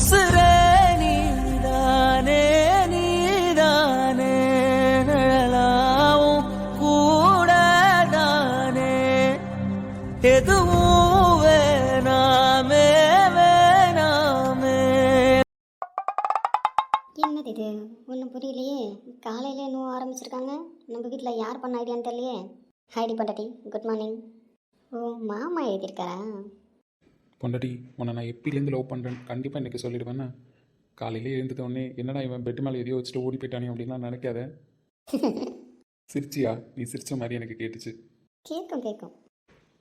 உசுரே நீதானே நீதானே நிழலாவும் கூடதானே எதுவும் வேணாமே வேணாமே என்னது இது? ஒன்றும் புரியலையே. காலையில இன்னும் ஆரம்பிச்சிருக்காங்க. நம்ம வீட்டில் யார் பண்ண ஐடியான்னு தெரியலையே. ஹைடி பண்டாட்டி. Good morning. ஓ மாமா எழுதியிருக்காரா? பொண்டாட்டி உன்னை நான் எப்பிலேருந்து லவ் பண்ணுறேன் கண்டிப்பாக இன்றைக்கி சொல்லிடுவேன்னு காலையிலே எழுந்துட்ட உடனே என்னடா இவன் பெட்டு மேலே எதையோ வச்சுட்டு ஓடி போயிட்டானே அப்படின்லாம் நினைக்காத. சிரிச்சியா? நீ சிரிச்ச மாதிரி எனக்கு கேட்டுச்சு. கேட்கும் கேட்கும்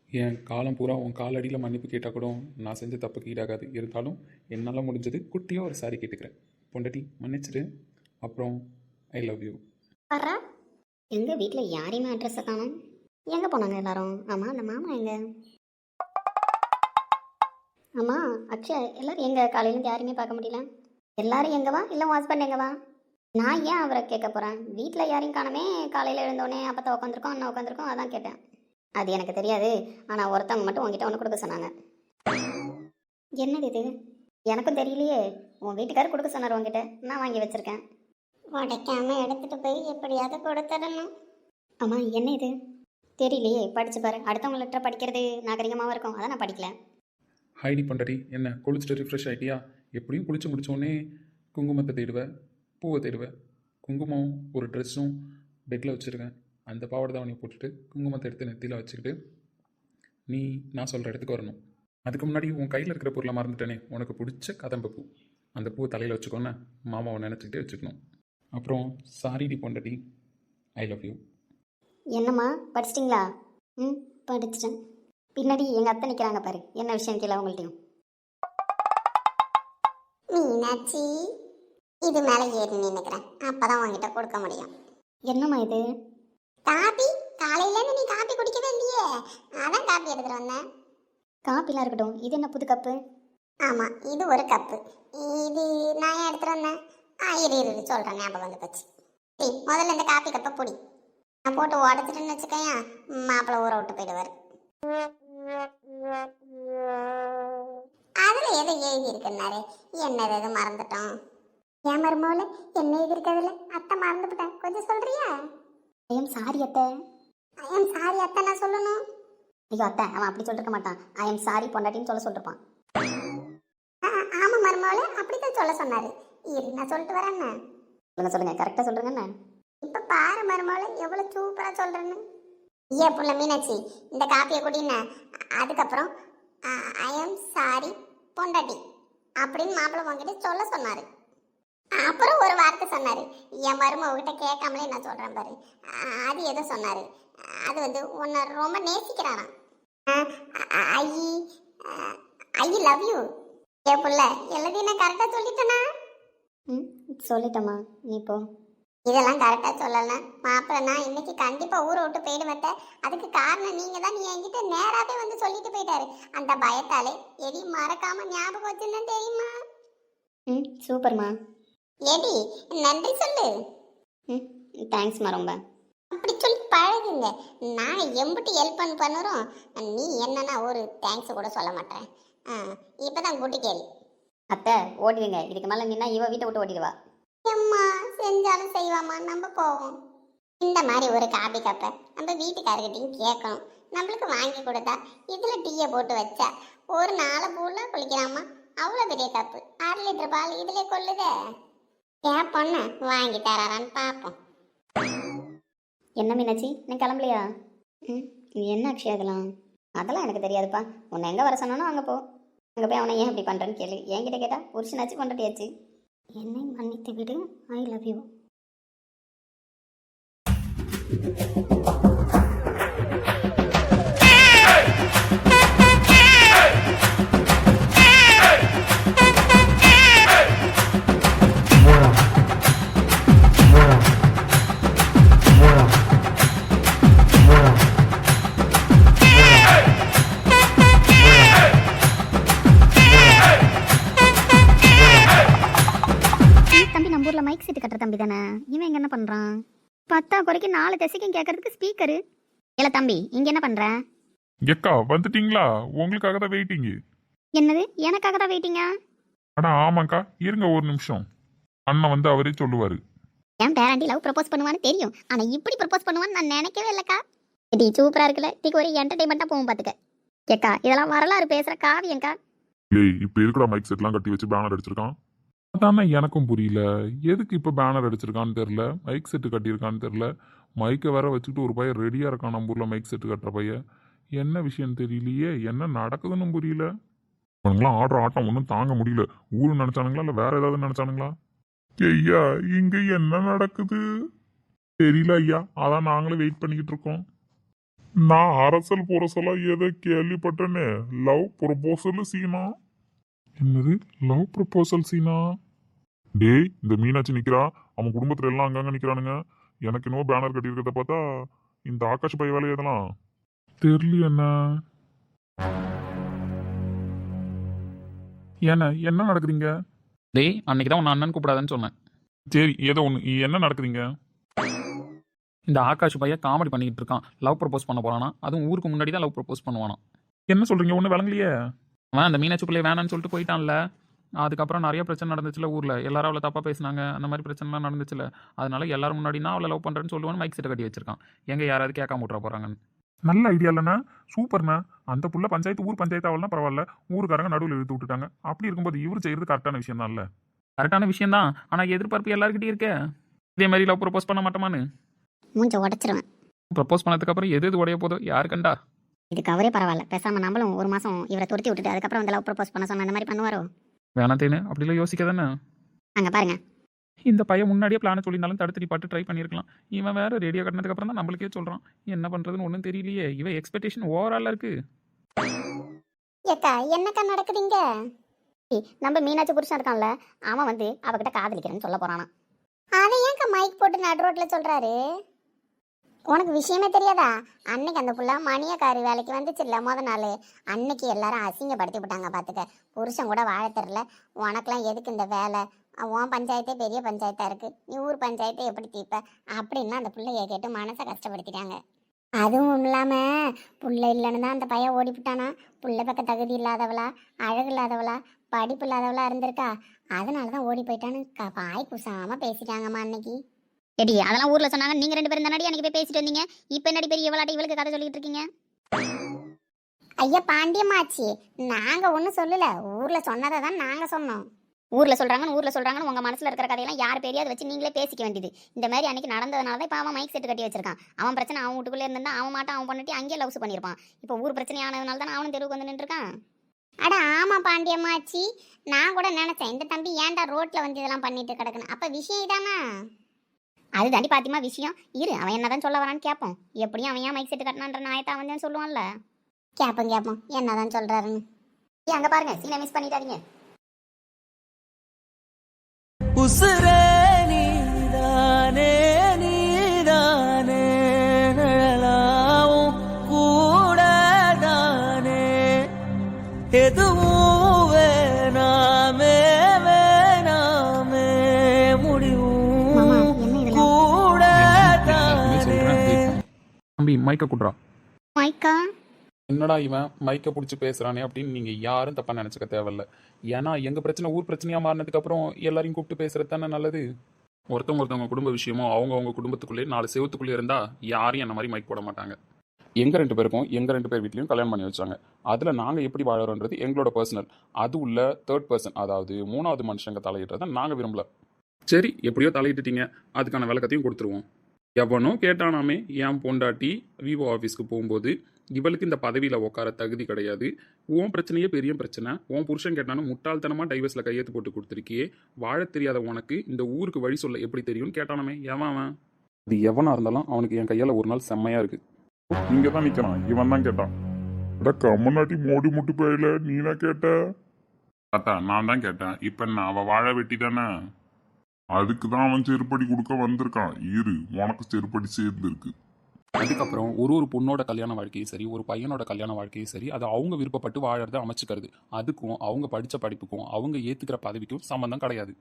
என் காலம் பூரா உன் காலடியில் மன்னிப்பு கேட்டால் கூட நான் செஞ்ச தப்புக்கு ஈடாகாது. இருந்தாலும் என்னால் முடிஞ்சது குட்டியாக ஒரு சாரி கேட்டுக்கிறேன். பொண்டாட்டி மன்னிச்சிடு. அப்புறம் ஐ லவ் யூ வர்றா எங்கள் வீட்டில் யாரையுமே அட்ரஸை காணும். எங்கே போனாங்க எல்லாரும்? ஆமாம் அந்த மாமா எங்க? ஆமாம் அக்ஷயா எல்லாரும் எங்கே காலையிலேருந்து யாரையுமே பார்க்க முடியல. எல்லாரும் எங்கவா இல்லை ஹஸ்பண்ட் எங்கவா நான் ஏன் அவரை கேட்க போகிறேன் வீட்டில் யாரையும் காணமே. காலையில் எழுந்தோடனே அப்போ உட்காந்துருக்கோம் அண்ணா உட்காந்துருக்கோம் அதான் கேட்டேன். அது எனக்கு தெரியாது. ஆனால் ஒருத்தவங்க மட்டும் உங்ககிட்ட ஒன்று கொடுக்க சொன்னாங்க. என்னது இது? எனக்கும் தெரியலையே. உன் வீட்டுக்காரர் கொடுக்க சொன்னார் உங்ககிட்ட நான் வாங்கி வச்சிருக்கேன். உடைக்காம எடுத்துட்டு போய் எப்படியாவது கொடுத்துடணும். ஆமாம் என்ன இது? தெரியலையே. படிச்சு பாரு. அடுத்தவங்க லெட்டர் படிக்கிறது நாகரிகமாகவும் இருக்கும். அதான் நான் படிக்கல. ஹைடி பொண்டாட்டி என்ன குளிச்சுட்டு ரிஃப்ரெஷ் ஆகிட்டியா எப்படியும் குளிச்சு முடித்தோடனே குங்குமத்தை தேடுவேன் பூவை தேடுவேன் குங்குமம் ஒரு ட்ரெஸ்ஸும் பெட்டில் வச்சுருக்கேன் அந்த பாவாடை தாவணியை போட்டுட்டு குங்குமத்தை எடுத்து நெத்தியில் வச்சுக்கிட்டு நீ நான் சொல்கிற இடத்துக்கு வரணும். அதுக்கு முன்னாடி உன் கையில் இருக்கிற பொருளை மறந்துட்டேனே. உனக்கு பிடிச்ச கதம்ப பூ. அந்த பூவை தலையில் வச்சுக்கோன்னு மாமாவை நினச்சிக்கிட்டே வச்சுக்கணும். அப்புறம் சாரிடி பொண்டடி ஐ லவ் யூ. என்னம்மா படிச்சிட்டிங்களா? ம் படிச்சிட்டேன். பின்னாடி எங்கள் அத்தை நிற்கிறாங்க பாரு. என்ன விஷயம் கேள்வி அவங்கள்ட்டையும் மீனாட்சி இது மேலே ஏறி நின்னுக்கிறேன் அப்பதான் உன்கிட்ட கொடுக்க முடியும். என்னம்மா இது? காபி? காலையில இருந்து நீ காபி குடிக்கவே இல்லையே. அதான் காபி எடுத்துட்டு வந்தேன். காப்பிலாம் இருக்கட்டும். இது என்ன புது கப்பு? ஆமா இது ஒரு கப்பு. இது நான் ஏன் எடுத்துட்டு வந்தேன்? ஆ இரு இரு சொல்றேன். ஞாபகம் வந்து போச்சு. டேய், முதல்ல இந்த காப்பி கப்பை பொடி. நான் போட்டு உடச்சிட்டேன்னு வச்சுக்கேன் மாப்பிள்ளை ஊற விட்டு போயிடுவார். இருக்குன்னாரு. என்னது எதுவும் மறந்துட்டோம். ஏன் மருமோல என்ன எழுதி இருக்கிறதுல அத்தை மறந்துவிட்டேன். கொஞ்சம் சொல்றியா? ஐயம் சாரி அத்தை. ஐயம் சாரி அத்தை நான் சொல்லணும். ஐயோ அத்தை அவன் அப்படி சொல்லிருக்க மாட்டான். ஐயம் சாரி பொண்டாட்டின்னு சொல்ல சொல்லிருப்பான். ஆமா மருமோல அப்படித்தான் சொல்ல சொன்னாரு. இரு நான் சொல்லிட்டு வரேன் சொல்லுங்க சொல்லுங்க கரெக்டாக இப்ப பாரு மருமோல எவ்வளவு சூப்பரா சொல்றேன்னு. ஏ புள்ள மீனாட்சி இந்த காப்பியை குடின்னு. அதுக்கப்புறம் ஐ எம் சாரி பொண்டாட்டி. அப்படின்னு மாப்பிள்ளை உங்ககிட்ட சொல்ல சொன்னாரு. அப்புறம் ஒரு வார்த்தை சொன்னாரு. என் மருமகிட்ட கேட்காமலே நான் சொல்றேன் பாரு. அது எதை சொன்னாரு. அது வந்து உன்னை ரொம்ப நேசிக்கிறாராம். ஐ ஐ லவ் யூ. ஏ புள்ள எல்லாத்தையும் நான் கரெக்டாக சொல்லிட்டேனா? ம் சொல்லிட்டம்மா. நீ போ. இதெல்லாம் கரெக்டாக சொல்லலாம் மாப்பிள்ள நான் இன்னைக்கு கண்டிப்பாக ஊரை விட்டு போயிடுவேன் அதுக்கு காரணம் நீங்கள் தான் நீ என்கிட்ட நேராகவே வந்து சொல்லிட்டு போயிட்டாரு. அந்த பயத்தாலே எதையும் மறக்காம ஞாபகம் வச்சிருந்தேன் தெரியுமா? ம் சூப்பர்மா எடி நன்றி சொல்லு. ம் தேங்க்ஸ்மா ரொம்ப. அப்படி சொல்லி பழகுங்க. நான் எம்பிட்டு ஹெல்ப் பண்ண பண்ணுறோம். நீ என்னன்னா ஒரு தேங்க்ஸ் கூட சொல்ல மாட்டேன். ஆ இப்போ தான் குட்டி கேள்வி அத்தை ஓடிடுங்க. இதுக்கு மேலே நின்னா இவ வீட்டை விட்டு ஓடிடுவா. எம்மா செஞ்சாலும் செய்வாம்மா நம்ம போவோம். இந்த மாதிரி ஒரு காபி கப்பை நம்ம வீட்டுக்காரர்கிட்டையும் கேட்கணும். நம்மளுக்கு வாங்கி கொடுத்தா இதில் டீயை போட்டு வச்சா ஒரு நாளை பூல குளிக்கலாமா? அவ்வளோ பெரிய கப்பு அரை லிட்டர் பால் இதிலே கொள்ளுதே. கேட்போன்னு வாங்கி தராரான்னு பார்ப்போம் என்ன மீனாச்சி நீ கிளம்பலையா? ம் என்ன அக்ஷயா இதெல்லாம் அதெல்லாம் எனக்கு தெரியாதுப்பா. உன்னை எங்கே வர சொன்னானோ அங்கே போ. அங்கே போய் அவனை ஏன் இப்படி பண்ணுறேன்னு கேளு. என்கிட்ட கேட்டால் புருஷனாச்சு கொண்டாட்டியாச்சு என்னை மன்னித்து விடு ஐ லவ் யூ தம்பி நம்ம ஊரில் மைக் செட்டு கட்டுற தம்பி தானே? இவன் இங்கே என்ன பண்ணுறான் பத்தா குறைக்கு நாலு திசைக்கும் கேட்கறதுக்கு ஸ்பீக்கரு இல்லை தம்பி இங்கே என்ன பண்ணுற எக்கா வந்துட்டீங்களா? உங்களுக்காக தான் வெயிட்டிங் என்னது? எனக்காக தான் வெயிட்டிங்கா அடா ஆமாக்கா. இருங்க ஒரு நிமிஷம். அண்ணன் வந்து அவரே சொல்லுவாரு. என் பேரண்டி லவ் ப்ரப்போஸ் பண்ணுவான்னு தெரியும். ஆனா இப்படி ப்ரப்போஸ் பண்ணுவான்னு நான் நினைக்கவே இல்லக்கா. டி சூப்பரா இருக்குல்ல. டீக்கு ஒரு என்டர்டைன்மெண்ட்டா போகும் பாத்துக்க. ஏக்கா இதெல்லாம் வரலாறு பேசுற காவியங்கா. ஏய் இப்ப எதுக்குடா மைக் செட்லாம் கட்டி வச்சு பேனர் அடிச்சிருக்கான்? அதானே எனக்கும் புரியல. எதுக்கு இப்போ பேனர் அடிச்சிருக்கான்னு தெரியல. மைக் செட்டு கட்டியிருக்கான்னு தெரில மைக்கை வேற வச்சுக்கிட்டு ஒரு பையன் ரெடியாக இருக்கான் நம்ம ஊரில் மைக் செட்டு கட்டுற பையன். என்ன விஷயம் தெரியலையே? என்ன நடக்குதுன்னு புரியல. அவனுங்களாம் ஆடுற ஆட்டம் ஒன்றும் தாங்க முடியல. ஊர் நினச்சானுங்களா? இல்லை வேற ஏதாவது நினைச்சானுங்களா? ஐயா இங்கே என்ன நடக்குது? தெரியல ஐயா. அதான் நாங்களும் வெயிட் பண்ணிக்கிட்டு இருக்கோம். நான் அரசல் புரசலாக ஏதோ கேள்விப்பட்டேனே? லவ் ப்ரொபோசல் சீனா? என்னது? லவ் ப்ரொபோசல் சீனா? டேய் இந்த மீனாட்சி நிக்கிறா. அவன் குடும்பத்துல எல்லாம் அங்கங்க நிக்கிறானுங்க. எனக்கு என்னவோ பேனர் கட்டியிருக்கிறத பார்த்தா இந்த ஆகாஷ் பை வேலை எதெல்லாம் தெரியல என்ன? என்ன என்ன நடக்குதுங்க? டேய் அன்னைக்கு தான் உன்னை அண்ணன் கூப்பிடாதன்னு சொன்னேன். சரி ஏதோ ஒன்று என்ன நடக்குதுங்க? இந்த ஆகாஷ் பையன் காமெடி பண்ணிக்கிட்டு இருக்கான். லவ் ப்ரப்போஸ் பண்ண போறானா? அதுவும் ஊருக்கு முன்னாடி தான் லவ் ப்ரப்போஸ் பண்ணுவானா என்ன சொல்றீங்க? ஒண்ணு விளங்கலையே? அவன் அந்த மீனாட்சி பிள்ளை வேணான்னு சொல்லிட்டு போயிட்டான்ல. அதுக்கப்புறம் நிறைய பிரச்சனை நடந்துச்சுல ஊரில். எல்லாரும் அவளை தப்பாக பேசினாங்க. அந்த மாதிரி பிரச்சனைலாம் நடந்துச்சுல. அதனால எல்லாரும் முன்னாடி நான் அவளை லவ் பண்ணுறேன்னு சொல்லுவான்னு மைக் செட்டை கட்டி வச்சிருக்கான். எங்கே யாராவது கேட்காம விட்ற போகிறாங்கன்னு நல்ல ஐடியா இல்லைண்ணா. சூப்பர்ண்ணா அந்த புள்ள பஞ்சாயத்து ஊர் பஞ்சாயத்து அவள்னா பரவாயில்ல. ஊருக்காரங்க நடுவில் இழுத்து விட்டுட்டாங்க. அப்படி இருக்கும்போது இவர் செய்யறது கரெக்டான விஷயம் தான் இல்ல கரெக்டான விஷயம் தான். ஆனால் எதிர்பார்ப்பு எல்லாருக்கிட்டையும் இருக்கே. இதே மாதிரி லவ் ப்ரப்போஸ் பண்ண மாட்டோமான்னு. மூஞ்ச உடச்சிருவேன். ப்ரப்போஸ் பண்ணதுக்கப்புறம் எது எது உடைய போதோ யாரு கண்டா? இதுக்கு அவரே பரவாயில்ல. பேசாம நம்மளும் ஒரு மாசம் இவரை துரத்தி விட்டுட்டு அதுக்கப்புறம் வந்து லவ் ப்ரப்போஸ் பண்ண சொன்ன அந்த மாதிரி பண்ணுவாரோ? வேணாத்தேன்னு. அப்படிலாம் யோசிக்க தானே? அங்க பாருங்க. இந்த பையன் முன்னாடியே பிளான சொல்லியிருந்தாலும் தடுத்து பாட்டு ட்ரை பண்ணியிருக்கலாம். இவன் வேற ரேடியோ கட்டினதுக்கு அப்புறம் தான் நம்மளுக்கே சொல்கிறான் என்ன பண்ணுறதுன்னு ஒன்றும் தெரியலையே. இவன் எக்ஸ்பெக்டேஷன் ஓவராலாக இருக்கு. ஏக்கா என்னக்கா நடக்குதுங்க? ஏய், நம்ம மீனாட்சி புருஷன் இருக்கான்ல அவன் வந்து அவகிட்ட காதலிக்கிறேன்னு சொல்ல போறானா அதை ஏன்க்கா மைக் போட்டு நடு ரோட்ல சொல்றாரு? உனக்கு விஷயமே தெரியாதா? அன்னைக்கு அந்த புள்ள மணியக்காரி வேலைக்கு வந்துச்சுல்ல முத நாள். அன்னைக்கு எல்லாரும் அசிங்கப்படுத்தி விட்டாங்க பார்த்துக்க புருஷன் கூட வாழ தெரில உனக்கெல்லாம் எதுக்கு இந்த வேலை? உன் பஞ்சாயத்தே பெரிய பஞ்சாயத்தாக இருக்குது நீ ஊர் பஞ்சாயத்தை எப்படி தீப்ப அப்படின்னா அந்த பிள்ளைய கேட்டு மனசை கஷ்டப்படுத்திட்டாங்க. அதுவும் இல்லாமல் புள்ள இல்லைன்னு தான் அந்த பையன் ஓடிவிட்டானா புள்ள பக்க தகுதி இல்லாதவளா? அழகு இல்லாதவளா? படிப்பு இல்லாதவளா இருந்திருக்கா? அதனால தான் ஓடி போயிட்டான்னு பாய் வாய் குசாம பேசிட்டாங்கம்மா அன்னைக்கு. எடி அதெல்லாம் ஊர்ல சொன்னாங்க. நீங்க ரெண்டு பேரும் தானடி அன்னைக்கு போய் பேசிட்டு வந்தீங்க. இப்போ என்னடி பெரிய இவளாட்டி இவளுக்கு கதை சொல்லிட்டு இருக்கீங்க? ஐயா பாண்டியம்மாச்சி நாங்க ஒன்றும் சொல்லல. ஊர்ல சொன்னதை தான் நாங்க சொன்னோம். ஊர்ல சொல்றாங்கன்னு ஊர்ல சொல்றாங்கன்னு உங்க மனசுல இருக்கிற கதையெல்லாம் யார் பெரியாவது வச்சு நீங்களே பேசிக்க வேண்டியது. இந்த மாதிரி அன்னைக்கு நடந்ததுனால தான் இப்போ அவன் மைக் செட் கட்டி வச்சிருக்கான். அவன் பிரச்சனை அவன் வீட்டுக்குள்ளே இருந்தா அவன் மாட்டான் அவன் பண்ணிட்டு அங்கேயே லவ்ஸ் பண்ணியிருப்பான். இப்போ ஊர் பிரச்சனை ஆனதுனால தான் அவனும் தெருவுக்கு வந்து நின்றுருக்கான்? அட ஆமா பாண்டியம்மாச்சி. நான் கூட நினைச்சேன் இந்த தம்பி ஏன்டா ரோட்ல வந்து இதெல்லாம் பண்ணிட்டு கிடக்குன்னு. அப்ப விஷயம் இதானா? அது தாண்டி பாத்திமா விஷயம். இரு அவன் என்னதான் சொல்ல வரான்னு கேட்போம் எப்படியும் அவன் ஏன் மைக் செட்டு கட்டினான்ற நாயத்தை அவன் தான் சொல்லுவான்ல? கேட்போம் கேட்போம் என்னதான் சொல்றாருன்னு. அங்க பாருங்க. சீனை மிஸ் பண்ணிட்டாதீங்க உசுரே தம்பி மைக்கை குட்றா. மைக்கா என்னடா இவன் மைக்கை பிடிச்சி பேசுறானே அப்படின்னு நீங்க யாரும் தப்பா நினைச்சுக்க தேவையில்ல. ஏன்னா எங்க பிரச்சனை ஊர் பிரச்சனையா மாறினதுக்கு அப்புறம் எல்லாரையும் கூப்பிட்டு பேசுறது தானே நல்லது? ஒருத்தவங்க ஒருத்தவங்க குடும்ப விஷயமோ அவங்க அவங்க குடும்பத்துக்குள்ளே நாலு செவத்துக்குள்ளே இருந்தா யாரும் என்ன மாதிரி மைக் போட மாட்டாங்க. எங்க ரெண்டு பேருக்கும் எங்க ரெண்டு பேர் வீட்லயும் கல்யாணம் பண்ணி வச்சாங்க. அதுல நாங்க எப்படி வாழறோன்றது எங்களோட பர்சனல் அது உள்ள தேர்ட் பர்சன் அதாவது மூணாவது மனுஷங்க தலையிடுறத நாங்க விரும்பல. சரி எப்படியோ தலையிட்டுட்டீங்க. அதுக்கான விளக்கத்தையும் கொடுத்துருவோம். எவனோ கேட்டானாமே என் பொண்டாட்டி விவோ ஆஃபீஸ்க்கு போகும்போது இவளுக்கு இந்த பதவியில் உட்கார தகுதி கிடையாது. உன் பிரச்சனையே பெரிய பிரச்சனை. உன் புருஷன் கேட்டாலும் முட்டாள்தனமாக டைவர்ஸில் கையெழுத்து போட்டு கொடுத்துருக்கியே. வாழத் தெரியாத உனக்கு இந்த ஊருக்கு வழி சொல்ல எப்படி தெரியும்னு கேட்டானாமே எவன் அவன்? இது எவனாக இருந்தாலும் அவனுக்கு என் கையால் ஒரு நாள் செம்மையாக இருக்கு. இங்க தான் நிக்கிறான். இவன் தான் கேட்டான். அட கம்மநாட்டி மோடி முட்டு போயில நீனா கேட்ட? அத்தா நான் தான் கேட்டேன். இப்ப நான் அவ வாழ வெட்டி தானே அதுக்கு தான் அவன் செருப்படி கொடுக்க வந்திருக்கான். இரு உனக்கு செருப்படி சேர்ந்துருக்கு. அதுக்கப்புறம் ஒரு ஒரு பொண்ணோட கல்யாண வாழ்க்கையும் சரி ஒரு பையனோட கல்யாண வாழ்க்கையும் சரி அது அவங்க விருப்பப்பட்டு வாழறத அமைச்சுக்கிறது. அதுக்கும் அவங்க படித்த படிப்புக்கும் அவங்க ஏற்றுக்கிற பதவிக்கும் சம்மந்தம் கிடையாது.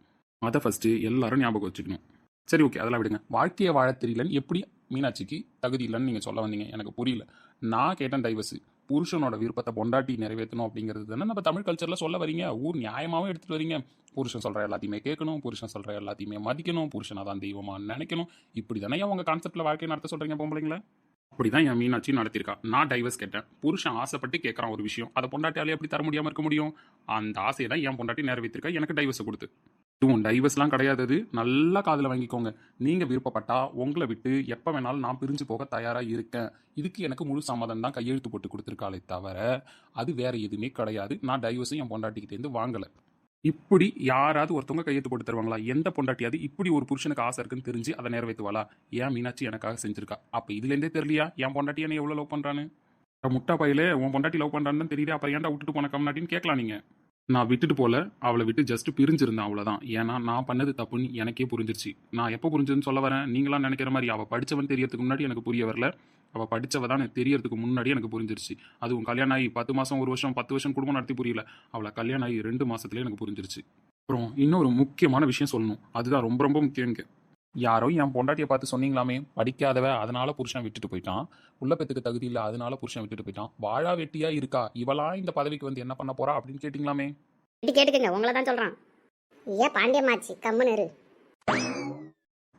அதை ஃபஸ்ட்டு எல்லாரும் ஞாபகம் வச்சுக்கணும். சரி ஓகே அதெல்லாம் விடுங்க. வாழ்க்கையை வாழ தெரியலன்னு எப்படி மீனாட்சிக்கு தகுதி இல்லைன்னு நீங்கள் சொல்ல வந்தீங்க? எனக்கு புரியல. நான் கேட்டேன் டைவர்ஸு புருஷனோட விருப்பத்தை பொண்டாட்டி நிறைவேற்றணும் அப்படிங்கிறது தானே? நம்ம தமிழ் கல்ச்சரில் சொல்ல வரீங்க. ஊர் நியாயமாகவும் எடுத்துகிட்டு வரீங்க. புருஷன் சொல்கிற எல்லாத்தையுமே கேட்கணும் புருஷன் சொல்கிற எல்லாத்தையுமே மதிக்கணும் புருஷனை தான் தெய்வமாக நினைக்கணும். இப்படி தானே உங்கள் கான்செப்டில் வாழ்க்கை நடத்த சொல்கிறீங்க பொம்பளைங்களே? அப்படி தான் என் மீனாட்சி நடத்தியிருக்கான் நான் டைவர்ஸ் கேட்டேன். புருஷன் ஆசைப்பட்டு கேட்குறான் ஒரு விஷயம். அதை பொண்டாட்டியாலே எப்படி தர முடியாமல் இருக்க முடியும்? அந்த ஆசையை தான் என் பொண்டாட்டி நிறைவேற்றிருக்கா. எனக்கு டைவர்ஸை கொடுத்து. இதுவும் டைவர்ஸ்லாம் கிடையாது அது. நல்லா காதில் வாங்கிக்கோங்க. நீங்கள் விருப்பப்பட்டா உங்களை விட்டு எப்போ வேணாலும் நான் பிரிஞ்சு போக தயாராக இருக்கேன். இதுக்கு எனக்கு முழு சம்மதம் தான் கையெழுத்து போட்டு கொடுத்துருக்காளே தவிர அது வேறு எதுவுமே கிடையாது. நான் டைவர்ஸும் என் பொண்டாட்டிக்கிட்டேருந்து வாங்கலை. இப்படி யாராவது ஒருத்தவங்க கையெழுத்து போட்டு தருவாங்களா? எந்த பொண்டாட்டியாவது இப்படி ஒரு புருஷனுக்கு ஆசை இருக்குன்னு தெரிஞ்சு அதை நிறைவேற்றுவாளா? ஏன் மீனாட்சி எனக்காக செஞ்சிருக்கா? அப்போ இதுலேருந்தே தெரியலையா? என் பொண்டாட்டி என்னை எவ்வளோ லவ் பண்ணுறான்னு முட்டா பையில உன் பொண்டாட்டி லவ் பண்ணுறான்னு தெரியுது. அப்புறம் ஏன்டா விட்டுட்டு போன கம்னாட்டின்னு கேட்கலாம் நீங்கள் நான் விட்டுட்டு போல. அவளை விட்டு ஜஸ்ட் பிரிஞ்சிருந்தேன் அவ்வளோதான் ஏன்னா நான் பண்ணது தப்புன்னு எனக்கே புரிஞ்சிருச்சு. நான் எப்போ புரிஞ்சதுன்னு சொல்ல வரேன்? நீங்களாம் நினைக்கிற மாதிரி அவள் படித்தவன் தெரியறதுக்கு முன்னாடி எனக்கு புரிய வரல. அவள் படித்தவ தான் எனக்கு தெரியறதுக்கு முன்னாடி எனக்கு புரிஞ்சிருச்சு. அதுவும் கல்யாணம் ஆகி பத்து மாதம் ஒரு வருஷம் பத்து வருஷம் குடும்பம் நடத்தி புரியல. அவளை கல்யாணம் ஆகி ரெண்டு மாதத்துலேயே எனக்கு புரிஞ்சிருச்சு. அப்புறம் இன்னொரு முக்கியமான விஷயம் சொல்லணும். அதுதான் ரொம்ப ரொம்ப முக்கியம் யாரோ என் பொண்டாட்டியை பார்த்து சொன்னீங்களாமே படிக்காதவ அதனால புருஷன் விட்டுட்டு போயிட்டான். உள்ள பெத்துக்கு தகுதி இல்லை அதனால புருஷன் விட்டுட்டு போயிட்டான். வாழா வெட்டியா இருக்கா? இவளா இந்த பதவிக்கு வந்து என்ன பண்ண போறா அப்படின்னு கேட்டிங்களாமே? இப்படி கேட்டுக்கங்க உங்களை தான் சொல்கிறான் ஏன் பாண்டியம்மாச்சி கம்முன்னு இரு.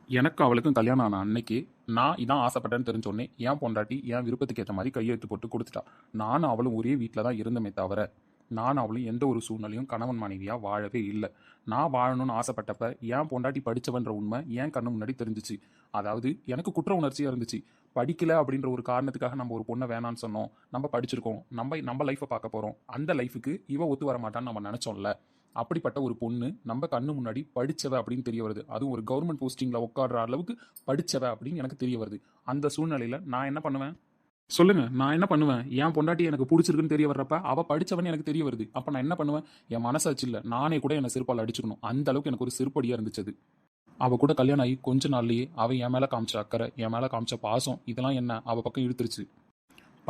எனக்கு அவளுக்கும் கல்யாணம் ஆன அன்னைக்கு நான் இதான் ஆசைப்பட்டேன்னு தெரிஞ்ச உடனே என் பொண்டாட்டி என் விருப்பத்துக்கு ஏற்ற மாதிரி கையெழுத்து போட்டு கொடுத்துட்டா. நானும் அவளும் ஒரே வீட்டில் தான் இருந்தமே தவிர நான் அவளும் எந்த ஒரு சூழ்நிலையும் கணவன் மனைவியாக வாழவே இல்லை. நான் வாழணும்னு ஆசைப்பட்டப்ப ஏன் பொண்டாட்டி படித்தவன்ற உண்மை ஏன் கண்ணு முன்னாடி தெரிஞ்சிச்சு. அதாவது எனக்கு குற்ற உணர்ச்சியாக இருந்துச்சு. படிக்கல அப்படின்ற ஒரு காரணத்துக்காக நம்ம ஒரு பொண்ணை வேணான்னு சொன்னோம். நம்ம படிச்சிருக்கோம். நம்ம நம்ம லைஃப்பை பார்க்க போகிறோம் அந்த லைஃபுக்கு இவ ஒத்து வர மாட்டான்னு நம்ம நினச்சோம்ல. அப்படிப்பட்ட ஒரு பொண்ணு நம்ம கண்ணு முன்னாடி படித்தவ அப்படின்னு தெரிய வருது. அதுவும் ஒரு கவர்மெண்ட் போஸ்டிங்கில் உட்காடுற அளவுக்கு படிச்சவ அப்படின்னு எனக்கு தெரிய வருது. அந்த சூழ்நிலையில் நான் என்ன பண்ணுவேன்? சொல்லுங்க நான் என்ன பண்ணுவேன்? என் பொண்டாட்டி எனக்கு பிடிச்சிருக்குன்னு தெரிய வர்றப்ப அவ படிச்சவன் எனக்கு தெரிய வருது. அப்ப நான் என்ன பண்ணுவேன்? என் மனசாச்சு இல்ல. நானே கூட என்ன செருப்பால் அடிச்சுக்கணும். அந்த அளவுக்கு எனக்கு ஒரு செருப்படியா இருந்துச்சு அது. அவ கூட கல்யாணம் ஆகி கொஞ்ச நாள்லயே அவ என் மேல காமிச்ச அக்கறை என் மேல காமிச்ச பாசம் இதெல்லாம் என்ன? அவ பக்கம் இழுத்துருச்சு.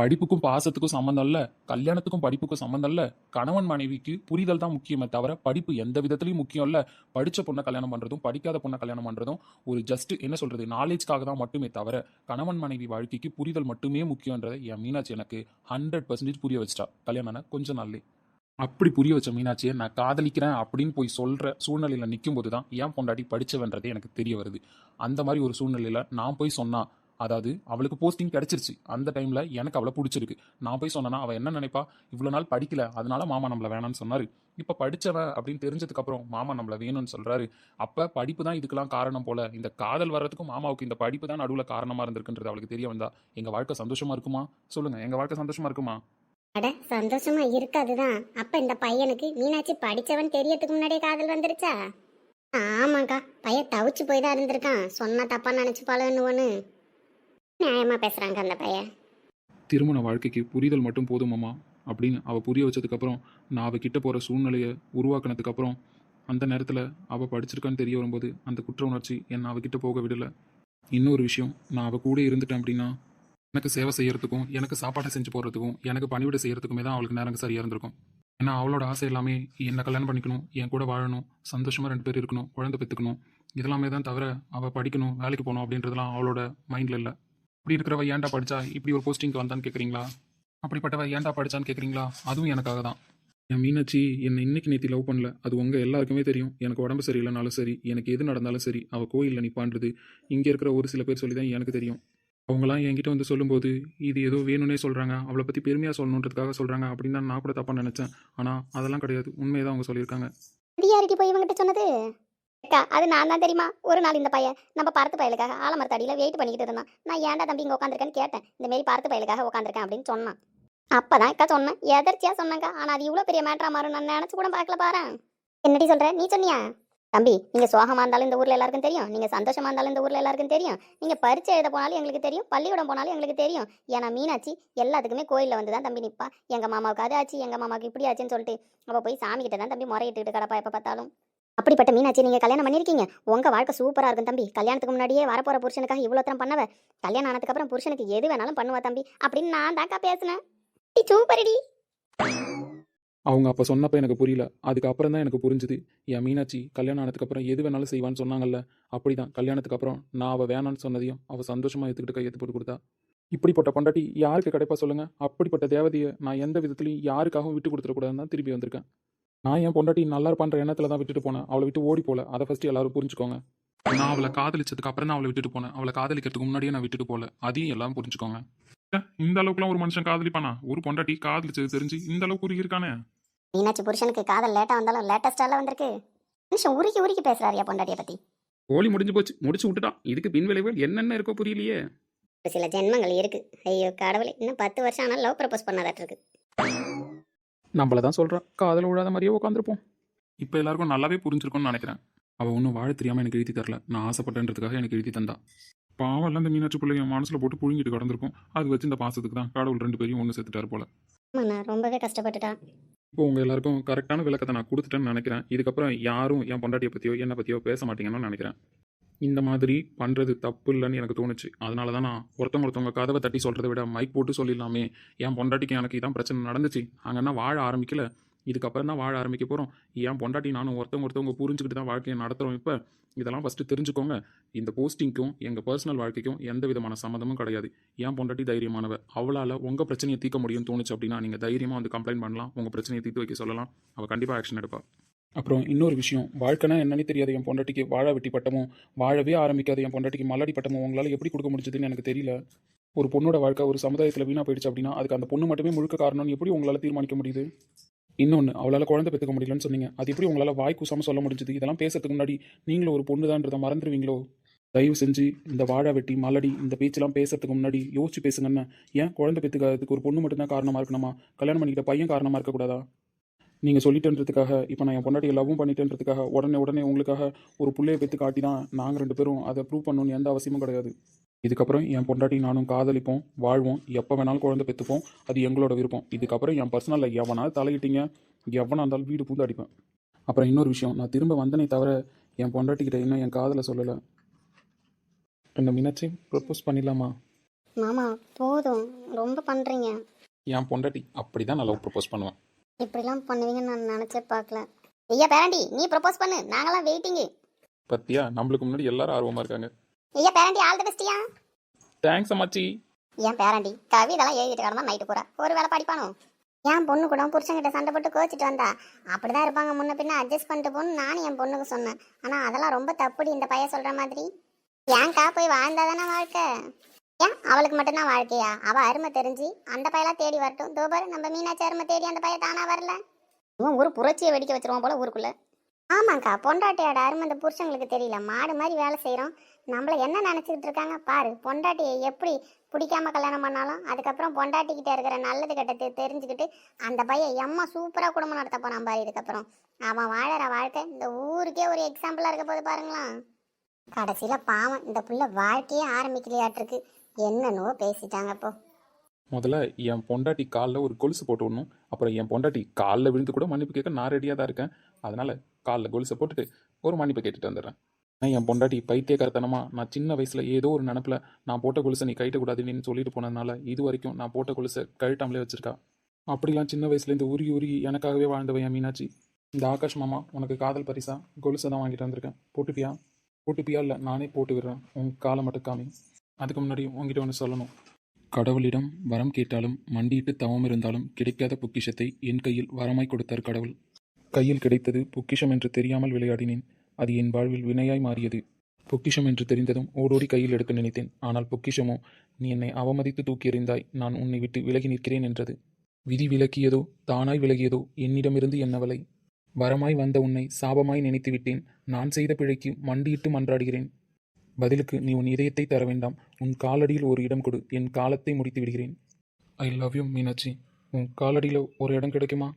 படிப்புக்கும் பாசத்துக்கும் சம்மந்தம் இல்லை. கல்யாணத்துக்கும் படிப்புக்கும் சம்மந்தம் இல்லை. கணவன் மனைவிக்கு புரிதல் தான் முக்கியமே தவிர படிப்பு எந்த விதத்துலையும் முக்கியம் இல்லை. படித்த பொண்ணை கல்யாணம் பண்ணுறதும் படிக்காத பொண்ணை கல்யாணம் பண்ணுறதும் ஒரு ஜஸ்ட் என்ன சொல்கிறது நாலேஜ்க்காக தான் மட்டுமே தவிர கணவன் மனைவி வாழ்க்கைக்கு புரிதல் மட்டுமே முக்கியன்றதை என் மீனாட்சி எனக்கு ஹண்ட்ரட் பர்சன்டேஜ் புரிய வச்சிட்டா. கல்யாணம் ஆன கொஞ்ச நாள்லே அப்படி புரிய வச்ச மீனாட்சியை நான் காதலிக்கிறேன் அப்படின்னு போய் சொல்கிற சூழ்நிலையில் நிற்கும் போது தான் ஏன் பொண்டாட்டி படிச்சவன்றதே எனக்கு தெரிய வருது. அந்த மாதிரி ஒரு சூழ்நிலையில் நான் போய் சொன்னால் அதாவது அவளுக்கு போஸ்டிங் கிடைச்சிருச்சு. அந்த டைம்ல எனக்கு அவளை பிடிச்சிருக்கு. நான் போய் சொன்னேன்னா அவள் என்ன நினைப்பா? இவ்வளவு நாள் படிக்கல. அதனால மாமா நம்மள வேணாம்னு சொன்னார். இப்போ படித்தவன் அப்படின்னு தெரிஞ்சதுக்கப்புறம் மாமா நம்மள வேணும்னு சொல்றாரு. அப்ப படிப்பு தான் இதுக்கெல்லாம் காரணம் போல. இந்த காதல் வர்றதுக்கும் மாமாவுக்கு இந்த படிப்பு தான் நடுவில் காரணமா இருந்திருக்குன்றது அவளுக்கு தெரிய வந்தா எங்கள் வாழ்க்கை சந்தோஷமா இருக்குமா? சொல்லுங்க. எங்க வாழ்க்கை சந்தோஷமா இருக்குமா? அட சந்தோஷமா இருக்காதுதான். அப்ப இந்த பையனுக்கு மீனாட்சி படிச்சவன் தெரியறதுக்கு முன்னாடியே காதல் வந்துருச்சா? ஆமாக்கா பையன் தவிச்சு போய் தான் இருந்திருக்கான். சொன்னா தப்பா நினைச்சு ஒன்று நியாயமா பேசுறாங்க அந்த பையன். திருமண வாழ்க்கைக்கு புரிதல் மட்டும் போதுமாம்மா அப்படின்னு அவள் புரிய வச்சதுக்கப்புறம் நான் அவள் போகிற சூழ்நிலையை உருவாக்குனதுக்கப்புறம் அந்த நேரத்தில் அவள் படிச்சிருக்கான்னு தெரிய வரும்போது அந்த குற்ற உணர்ச்சி என்னை அவகிட்ட போக விடலை. இன்னொரு விஷயம் நான் அவள் கூட இருந்துட்டேன் அப்படின்னா எனக்கு சேவை செய்கிறதுக்கும் எனக்கு சாப்பாட்டை செஞ்சு போடுறதுக்கும் எனக்கு பணிவிட செய்கிறதுக்குமே தான் அவளுக்கு நேரம் சரியாக இருந்திருக்கும். ஏன்னா அவளோட ஆசை எல்லாமே என்னை கல்யாணம் பண்ணிக்கணும் என் கூட வாழணும் சந்தோஷமாக ரெண்டு பேர் இருக்கணும் குழந்தை பெற்றுக்கணும் இதெல்லாமே தான் தவிர அவள் படிக்கணும் வேலைக்கு போகணும் அப்படின்றதுலாம் அவளோட மைண்டில் இல்லை. இப்படி இருக்கிறவ ஏன்டா படிச்சா? இப்படி ஒரு போஸ்டிங்க்கு வந்தான்னு கேட்குறீங்களா அப்படிப்பட்டவ ஏன்டா படிச்சான்னு கேட்குறீங்களா அதுவும் எனக்காக தான். என் மீனாட்சி என்னை இன்னைக்கு நேற்று லவ் பண்ணல. அது உங்கள் எல்லாருக்குமே தெரியும். எனக்கு உடம்பு சரியில்லைனாலும் சரி எனக்கு எது நடந்தாலும் சரி அவள் கோயிலில் நிற்பான்றது இங்கே இருக்கிற ஒரு சில பேர் சொல்லி தான் எனக்கு தெரியும். அவங்களாம் என்கிட்ட வந்து சொல்லும்போது இது ஏதோ வேணும்னே சொல்கிறாங்க அவளை பற்றி பெருமையாக சொல்லணுன்றதுக்காக சொல்கிறாங்க அப்படின்னு தான் நான் கூட தப்பாக நினச்சேன். ஆனால் அதெல்லாம் கிடையாது. உண்மையை தான் அவங்க சொல்லியிருக்காங்க. போய் இவங்கிட்ட சொன்னது? அக்கா அது நான் தான் தெரியுமா? ஒரு நாள் இந்த பையன் நம்ம பார்த்து பயலுக்காக ஆலமரத்தடியில் வெயிட் பண்ணிக்கிட்டு இருந்தான். நான் ஏன்டா தம்பி இங்கே உட்காந்துருக்கேன்னு கேட்டேன். இந்த மாரி பருத்து பயலுக்காக உட்காந்துருக்கேன் அப்படின்னு சொன்னான். அப்பதான் அக்கா சொன்னேன். எதர்ச்சியாக சொன்னாங்க ஆனால் அது இவ்வளோ பெரிய மேட்ரா மாறும் நான் நினச்சி கூட பார்க்கல பாரு என்னடி சொல்கிற நீ சொன்னியா? தம்பி நீங்க சோகமா இருந்தாலும் இந்த ஊர்ல எல்லாருக்கும் தெரியும். நீங்க சந்தோஷமா இருந்தாலும் இந்த ஊர்ல எல்லாருக்கும் தெரியும். நீங்க பரீட்சை எழுத போனாலும் எங்களுக்கு தெரியும். பள்ளிக்கூடம் போனாலும் எங்களுக்கு தெரியும். ஏன்னா மீனாட்சி எல்லாத்துக்குமே கோயிலில் வந்து தான் தம்பி நிப்பா. எங்க மாமாவுக்கு அது ஆச்சு எங்க மாமாவுக்கு இப்படி ஆச்சுன்னு சொல்லிட்டு. அப்போ போய் சாமிக்கிட்ட தான் தம்பி முறையிட்டுக்கிட்டு கிடப்பா எப்ப பார்த்தாலும். அப்படிப்பட்ட மீனாட்சி நீங்க கல்யாணம் பண்ணியிருக்கீங்க. உங்க வாழ்க்கை சூப்பரா இருக்கும் தம்பி. கல்யாணத்துக்கு முன்னாடியே வரப்போகிற புருஷனுக்காக இவ்வளோ தரம் பண்ணவ கல்யாணம் ஆனதுக்கு அப்புறம் புருஷனுக்கு எது வேணாலும் பண்ணுவா தம்பி. அப்படின்னு நான் தாக்கா பேசினேன். சூப்பரடி. அவங்க அப்போ சொன்னப்போ எனக்கு புரியல. அதுக்கப்புறம் தான் எனக்கு புரிஞ்சுது. என் மீனாட்சி கல்யாணம் ஆனதுக்கப்புறம் எது வேணாலும் செய்வான்னு சொன்னாங்கல்ல. அப்படி தான் கல்யாணத்துக்கு அப்புறம் நான் அவள் வேணான்னு சொன்னதையும் அவள் சந்தோஷமாக எடுத்துக்கிட்டு கையெழுத்து போட்டு கொடுத்தா. இப்படிப்பட்ட பொண்டாட்டி யாருக்கு கிடைப்பா சொல்லுங்க? அப்படிப்பட்ட தேவதையை நான் எந்த விதத்துலையும் யாருக்காகவும் விட்டு கொடுத்துடக்கூடாதுன்னு தான் திரும்பி வந்திருக்கேன். நான் என் பொண்டாட்டி நல்லா இருப்பான்ற எண்ணத்துல தான் விட்டுட்டு போனேன். அவளை விட்டு ஓடி போல. அதை ஃபர்ஸ்ட் எல்லாரும் புரிஞ்சுக்கோங்க. நான் அவளை காதலிச்சதுக்கு அப்புறம் தான் அவளை விட்டுட்டு போனேன். அவளை காதலிக்கிறதுக்கு முன்னாடியே நான் விட்டுட்டு போல. அதையும் எல்லாம் புரிஞ்சுக்கோங்க. இந்த அளவுக்குலாம் ஒரு மனுஷன் காதலிப்பானா? ஒரு பொண்டாட்டி காதலிச்சது தெரிஞ்சு இந்த அளவுக்கு உருகி இருக்கானே? மீனாட்சி புருஷனுக்கு காதல் லேட்டாக வந்தாலும் லேட்டஸ்டால வந்திருக்கு. மனுஷன் உருக்கி உருக்கி பேசுறாரு பொண்டாட்டியை பற்றி கோழி முடிஞ்சு போச்சு. முடிச்சு விட்டுட்டான். இதுக்கு பின் விளைவுகள் என்னென்ன இருக்கோ புரியலையே. சில ஜென்மங்கள் இருக்கு. ஐயோ கடவுளே. இன்னும் பத்து வருஷம் ஆனால் லவ் ப்ரப்போஸ் பண்ணாதாட்டு இருக்கு நம்மள தான் சொல்கிறான் காதல் விழாத மாதிரியே உட்காந்துருப்போம் இப்போ எல்லாருக்கும் நல்லாவே புரிஞ்சிருக்கும்னு நினைக்கிறேன். அவள் ஒன்றும் வாழ தெரியாமல் எனக்கு எழுதி தரல. நான் ஆசைப்பட்டேன்றதுக்காக எனக்கு எழுதி தந்தா. பாவம் எல்லாம் இந்த மீனாட்சி பிள்ளைங்க மனசில் போட்டு புழுங்கிட்டு கடந்திருக்கும். அது வச்சு இந்த பாசத்துக்கு தான் கடவுள் ரெண்டு பேரையும் ஒன்று சேர்த்துட்டாரு போல. ஆமா நான் ரொம்பவே கஷ்டப்பட்டுட்டா. இப்போ உங்கள் எல்லாருக்கும் கரெக்டான விளக்கத்தை நான் கொடுத்துட்டேன்னு நினைக்கிறேன். இதுக்கப்புறம் யாரும் என் பொண்டாட்டியை பற்றியோ என்னை பற்றியோ பேச மாட்டீங்கன்னு நினைக்கிறேன். இந்த மாதிரி பண்ணுறது தப்பு இல்லைன்னு எனக்கு தோணுச்சு. அதனால தான் நான் ஒருத்தவங்க ஒருத்தவங்க கதவை தட்டி சொல்கிறத விட மைக் போட்டு சொல்லிடலாமே. என் பொண்டாட்டிக்கு எனக்கு இதான் பிரச்சனை நடந்துச்சு. அங்கன்னா வாழ ஆரம்பிக்கல? இதுக்கப்புறம் தான் வாழ ஆரம்பிக்க போகிறோம் என் பொண்டாட்டி நானும் ஒருத்தவங்க ஒருத்தவங்க புரிஞ்சுக்கிட்டு தான் வாழ்க்கையை நடத்துகிறோம் இப்போ. இதெல்லாம் ஃபஸ்ட்டு தெரிஞ்சுக்கோங்க. இந்த போஸ்டிங்க்கும் எங்கள் பர்சனல் வாழ்க்கைக்கும் எந்த விதமான சம்மந்தமும் கிடையாது. என் பொண்டாட்டி தைரியமானவ. அவளால் உங்கள் பிரச்சனையை தீர்க்க முடியும்னு தோணுச்சு அப்படின்னா நீங்கள் தைரியமாக வந்து கம்ப்ளைண்ட் பண்ணலாம். உங்கள் பிரச்சனையை தீர்த்து வைக்க சொல்லலாம். அவள் கண்டிப்பாக ஆக்ஷன் எடுப்பாள் அப்புறம் இன்னொரு விஷயம் வாழ்க்கைனா என்னன்னு தெரியாது. என் பொண்டாட்டிக்கு வாழ வெட்டி பட்டமும் வாழவே ஆரம்பிக்காத என் பொண்டாட்டிக்கு மல்லாடி பட்டமும் உங்களால் எப்படி கொடுக்க முடிஞ்சதுன்னு எனக்கு தெரியல. ஒரு பொண்ணோட வாழ்க்கை ஒரு சமுதாயத்தில் வீணாக போயிடுச்சு அப்படின்னா அதுக்கு அந்த பொண்ணு மட்டுமே முழுக்க காரணம்னு எப்படி உங்களால் தீர்மானிக்க முடியுது? இன்னொன்று அவளால் குழந்தை பெற்றுக்க முடியலன்னு சொன்னீங்க. அது எப்படி உங்களால் வாய் கூசாமல் சொல்ல முடிஞ்சது? இதெல்லாம் பேசுறதுக்கு முன்னாடி நீங்களும் ஒரு பொண்ணு தான்றதை மறந்துடுவீங்களோ தயவு செஞ்சு இந்த வாழை வெட்டி மலடி இந்த பேச்செல்லாம் பேசுறதுக்கு முன்னாடி யோசிச்சு பேசுங்கன்னு ஏன் குழந்தை பெற்றுக்காததுக்கு ஒரு பொண்ணு மட்டும்தான் காரணமாக இருக்கணுமா? கல்யாணம் பண்ணிக்கிட்ட பையன் காரணமாக இருக்கக்கூடாதா? நீங்கள் சொல்லிட்டேன்றதுக்காக இப்போ நான் என் பொண்டாட்டியை லவ்வும் பண்ணிட்டேன்றதுக்காக உடனே உடனே உங்களுக்காக ஒரு புள்ளையை பெற்று காட்டி தான் நாங்கள் ரெண்டு பேரும் அதை ப்ரூவ் பண்ணணும்னு எந்த அவசியமும் கிடையாது. இதுக்கப்புறம் என் பொண்டாட்டி நானும் காதலிப்போம் வாழ்வோம் எப்போ வேணாலும் குழந்தை பெற்றுப்போம் அது எங்களோட விருப்பம். இதுக்கப்புறம் என் பர்சனலில் எவனாலும் தலையிட்டீங்க எவனா இருந்தாலும் வீடு பூந்து அடிப்பேன். அப்புறம் இன்னொரு விஷயம் நான் திரும்ப வந்தனே தவிர என் பொண்டாட்டிக்கிட்ட இன்னும் என் காதலை சொல்லலை. என்ன மீனாட்சி ப்ரப்போஸ் பண்ணிடலாமா? மாமா போதும் ரொம்ப பண்றீங்க. என் பொண்டாட்டி அப்படி தான் நான் லவ் ப்ரப்போஸ் பண்ணுவேன். இப்படிலாம் பண்ணுவீங்கன்னு நான் நினைச்சே பார்க்கல. ஐயா பேரண்டி நீ ப்ரப்போஸ் பண்ணு. நாங்களாம் வெயிட்டிங்கு பத்தியா நம்மளுக்கு முன்னாடி எல்லாரும் ஆர்வமாக இருக்காங்க. ஐயா பேரண்டி ஆல் தி பெஸ்டியா தேங்க்ஸ் அம்மாச்சி. ஏன் பேரண்டி கவிதெல்லாம் எழுதிட்டு கிடந்தா நைட்டு பூரா ஒரு வேலை படிப்பானோ? என் பொண்ணு கூட புருஷன்கிட்ட சண்டை போட்டு கோச்சிட்டு வந்தா? அப்படிதான் இருப்பாங்க முன்ன பின்ன அட்ஜஸ்ட் பண்ணிட்டு போன்னு நானும் என் பொண்ணுக்கு சொன்னேன். ஆனா அதெல்லாம் ரொம்ப தப்புடி இந்த பையன் சொல்ற மாதிரி. ஏன்க்கா போய் வாழ்ந்தாதானே வாழ்க்கை? ஏன்? அவளுக்கு மட்டும்தான் வாழ்க்கையா? அவ அருமை தெரிஞ்சு அந்த பையலாம் தேடி வரட்டும். தோபாரு நம்ம மீனாட்சி அருமை தேடி அந்த பையன் தானா வரல? இவன் ஒரு புரட்சியை வெடிக்க வச்சிருவான் போல ஊருக்குள்ள. ஆமாக்கா பொண்டாட்டியோட அருமை இந்த புருஷங்களுக்கு தெரியல. மாடு மாதிரி வேலை செய்கிறோம் நம்மள என்ன நினச்சிக்கிட்டு இருக்காங்க? பாரு பொண்டாட்டியை எப்படி பிடிக்காம கல்யாணம் பண்ணாலும் அதுக்கப்புறம் பொண்டாட்டிக்கிட்ட இருக்கிற நல்லது கெட்டது தெரிஞ்சுக்கிட்டு அந்த பையன் எம்மா சூப்பராக குடும்பம் நடத்த போறான் பாரு இதுக்கப்புறம். அவன் வாழற வாழ்க்கை இந்த ஊருக்கே ஒரு எக்ஸாம்பிளாக இருக்க போது பாருங்களேன். கடைசியில் பாவம் இந்த புள்ள வாழ்க்கையே ஆரம்பிக்கலையாட்டிருக்கு. என்னன்னோ பேசிட்டாங்க அப்போ முதல்ல என் பொண்டாட்டி காலில் ஒரு கொலுசு போட்டு விடணும். அப்புறம் என் பொண்டாட்டி காலில் விழுந்து கூட மன்னிப்பு கேட்க நான் ரெடியாக தான் இருக்கேன். அதனால் காலில் கொலுசை போட்டுட்டு ஒரு மன்னிப்பு கேட்டுட்டு வந்துடுறேன். நான் என் பொண்டாட்டி பைத்தியக்காரத்தனமா நான் சின்ன வயசில் ஏதோ ஒரு நினப்பில் நான் போட்ட கொலுசை நீ கைட்டக்கூடாதுன்னு சொல்லிட்டு போனதுனால இது வரைக்கும் நான் போட்ட கொலுசை கழட்டாமலே வச்சிருக்கா. அப்படிலாம் சின்ன வயசுலேருந்து உருகி உருகி எனக்காகவே வாழ்ந்தவன் என் மீனாட்சி. இந்த ஆகாஷ் மாமா உனக்கு காதல் பரிசா? கொலுசை தான் வாங்கிட்டு வந்திருக்கேன். போட்டுப்பியா? போட்டுப்பியா இல்லை நானே போட்டு விடுறேன். உன் காலை மட்டும் காமி. அதுக்கு முன்னாடி உங்ககிட்ட ஒன்று சொல்லணும். கடவுளிடம் வரம் கேட்டாலும் மண்டியிட்டு தவம் இருந்தாலும் கிடைக்காத பொக்கிஷத்தை என் கையில் வரமாய் கொடுத்தார் கடவுள். கையில் கிடைத்தது பொக்கிஷம் என்று தெரியாமல் விளையாடினேன். அது என் வாழ்வில் வினையாய் மாறியது. பொக்கிஷம் என்று தெரிந்ததும் ஓடோடி கையில் எடுக்க நினைத்தேன். ஆனால் பொக்கிஷமோ நீ என்னை அவமதித்து தூக்கி எறிந்தாய் நான் உன்னை விட்டு விலகி நிற்கிறேன் என்றது. விதி விலக்கியதோ தானாய் விலகியதோ என்னிடமிருந்து என்னவலை வரமாய் வந்த உன்னை சாபமாய் நினைத்து விட்டேன் நான் செய்த பிழைக்கு மண்டியிட்டு மன்றாடுகிறேன். பதிலுக்கு நீ உன் இதயத்தை தர வேண்டாம். உன் காலடியில் ஒரு இடம் கொடு. என் காலத்தை முடித்து விடுகிறேன். I love you Meenakshi. உன் காலடியில் ஒரு இடம் கிடைக்குமா?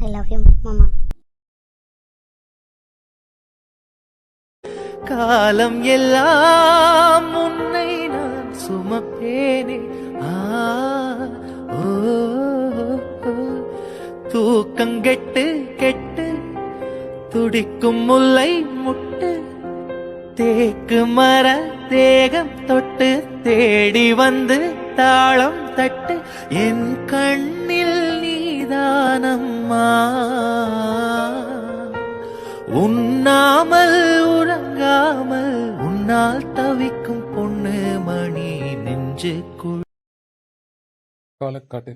ஐ லவ் யூ மாமா காலம் எல்லாம் உன்னை நான் சுமப்பேனே? ஆ தூக்கங்கெட்டு கெட்டு. துடிக்கும் முல்லை முட்டு. தேக்கு மர தேகம் தொட்டு தேடி வந்து தாளம் தட்டு. என் கண்ணில் நீதானம்மா. உண்ணாமல் உறங்காமல் உன்னால் தவிக்கும் பொண்ணு மணி நெஞ்சுக்குள் காலக்காட்டு.